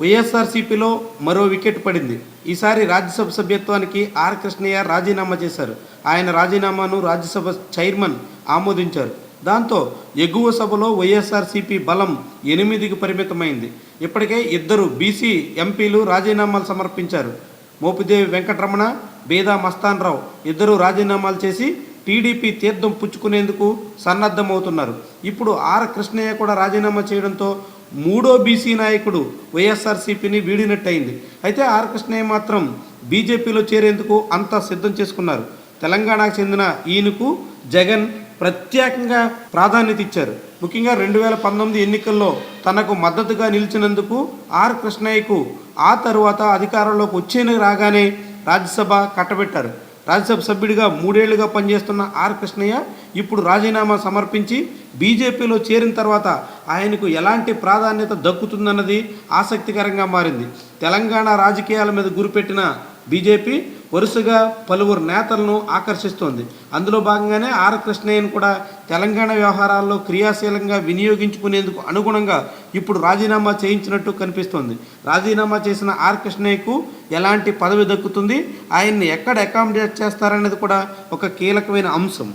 వైఎస్ఆర్సీపీలో మరో వికెట్ పడింది. ఈసారి రాజ్యసభ సభ్యత్వానికి ఆర్ కృష్ణయ్య రాజీనామా చేశారు. ఆయన రాజీనామాను రాజ్యసభ చైర్మన్ ఆమోదించారు. దాంతో ఎగువ సభలో వైఎస్ఆర్సీపీ బలం ఎనిమిదికి పరిమితమైంది. ఇప్పటికే ఇద్దరు బీసీ ఎంపీలు రాజీనామాలు సమర్పించారు. మోపిదేవి వెంకటరమణ బేదా మస్తాన్ రావు ఇద్దరు రాజీనామాలు చేసి టీడీపీ తీర్థం పుచ్చుకునేందుకు సన్నద్ధమవుతున్నారు. ఇప్పుడు ఆర్ కృష్ణయ్య కూడా రాజీనామా చేయడంతో మూడో బీసీ నాయకుడు వైఎస్ఆర్సీపీని వీడినట్టయింది. అయితే ఆర్ కృష్ణయ్య మాత్రం బీజేపీలో చేరేందుకు అంతా సిద్ధం చేసుకున్నారు. తెలంగాణకు చెందిన ఈయనకు జగన్ ప్రత్యేకంగా ప్రాధాన్యత ఇచ్చారు. ముఖ్యంగా రెండు వేల పంతొమ్మిది ఎన్నికల్లో తనకు మద్దతుగా నిలిచినందుకు ఆర్ కృష్ణయ్యకు ఆ తరువాత అధికారంలోకి వచ్చేని రాగానే రాజ్యసభ కట్టబెట్టారు. రాజ్యసభ సభ్యుడిగా మూడేళ్ళుగా పనిచేస్తున్న ఆర్ కృష్ణయ్య ఇప్పుడు రాజీనామా సమర్పించి బీజేపీలో చేరిన తర్వాత ఆయనకు ఎలాంటి ప్రాధాన్యత దక్కుతుందన్నది ఆసక్తికరంగా మారింది. తెలంగాణ రాజకీయాల మీద గురిపెట్టిన బీజేపీ వరుసగా పలువురు నేతలను ఆకర్షిస్తోంది. అందులో భాగంగానే ఆర్. కృష్ణయ్యను కూడా తెలంగాణ వ్యవహారాల్లో క్రియాశీలంగా వినియోగించుకునేందుకు అనుగుణంగా ఇప్పుడు రాజీనామా చేయించినట్టు కనిపిస్తోంది. రాజీనామా చేసిన ఆర్. కృష్ణయ్యకు ఎలాంటి పదవి దక్కుతుంది? ఆయన్ని ఎక్కడ అకామిడేట్ చేస్తారనేది కూడా ఒక కీలకమైన అంశం.